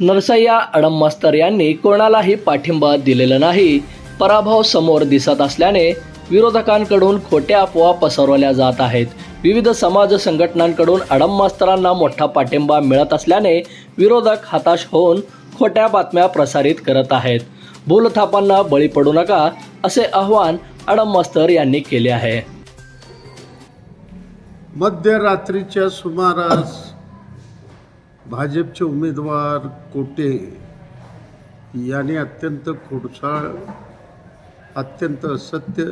नरसय्या अडम मास्तर यांनी कोणालाही पाठिंबा दिलेला नाही. पराभव समोर दिसत असल्याने विरोधकांकडून खोट्या अफवा पसरवल्या जात आहेत. विविध समाज संघटनांकडून अडम मास्तरांना मोठा पाठिंबा मिळत असल्याने विरोधक हताश होऊन खोट्या बातम्या प्रसारित करत आहेत. भूलथापांना बळी पडू नका असे आवाहन अडम मास्तर यांनी केले आहे. मध्यरात्रीच्या सुमारास भाजपचे उमेदवार कोटे यांनी अत्यंत खोडसाळ अत्यंत असत्य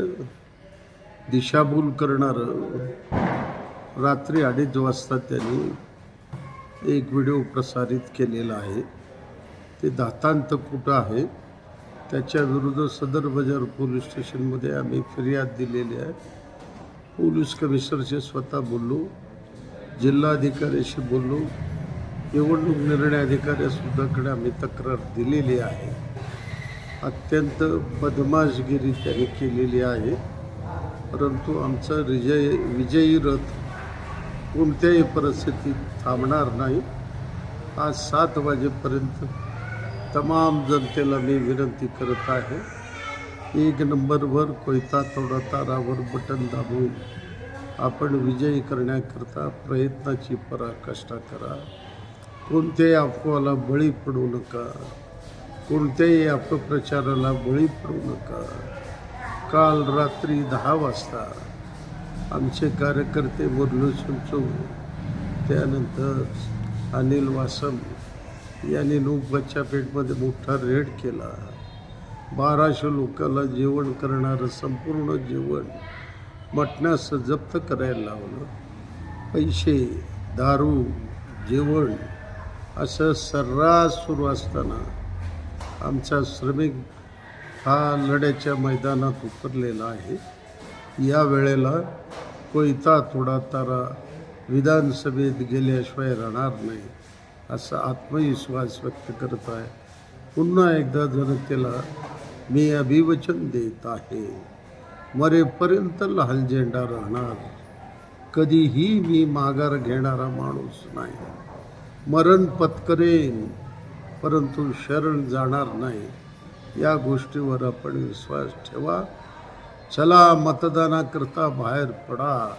दिशाभूल करणारं रात्री अडीच वाजता त्यांनी एक व्हिडिओ प्रसारित केलेला आहे. ते दातांत कुठं आहे? त्याच्या विरुद्ध सदर बाजार पोलीस स्टेशनमध्ये आम्ही फिर्याद दिलेली आहे. पोलीस कमिशनरशी स्वतः बोललो जिल्हाधिकाऱ्याशी बोललो निवडणूक निर्णय अधिकाऱ्यासुद्धाकडे आम्ही तक्रार दिलेली आहे. अत्यंत बदमाशगिरी त्यांनी केलेली आहे. परंतु आमचा विजय विजयी रथ कोणत्याही परिस्थितीत थांबणार नाही. आज सात वाजेपर्यंत तमाम जनतेला मी विनंती करत आहे एक नंबरवर कोयता तोडा तारावर बटन दाबून आपण विजयी करण्याकरता प्रयत्नाची पराकाष्ठा करा. कोणत्याही अफवाला बळी पडू नका. कोणत्याही अपप्रचाराला बळी पडू नका. काल रात्री दहा वाजता आमचे कार्यकर्ते मुरलोचन सुंचू त्यानंतर अनिल वासम यांनी नूपच्या पेठमध्ये मोठा रेड केला. बाराशे लोकांना जेवण करणारं संपूर्ण जेवण मटण्यास जप्त करायला लावलं. पैसे दारू जेवण असं सर्रास सुरू असताना आमचा श्रमिक हा लढ्याच्या मैदानात उतरलेला आहे. या वेळेला कोयता थोडा तारा विधानसभेत गेल्याशिवाय राहणार नाही असा आत्मविश्वास व्यक्त करत आहे. पुन्हा एकदा जनतेला मी अभिवचन देत आहे. मरेपर्यंत लाल झेंडा राहणार. कधीही मी माघार घेणारा माणूस नाही. मरण पत्करेन परंतु शरण जाणार नाही. या गोष्टीवर आपण विश्वास ठेवा. चला मतदानाकरता बाहेर पडा.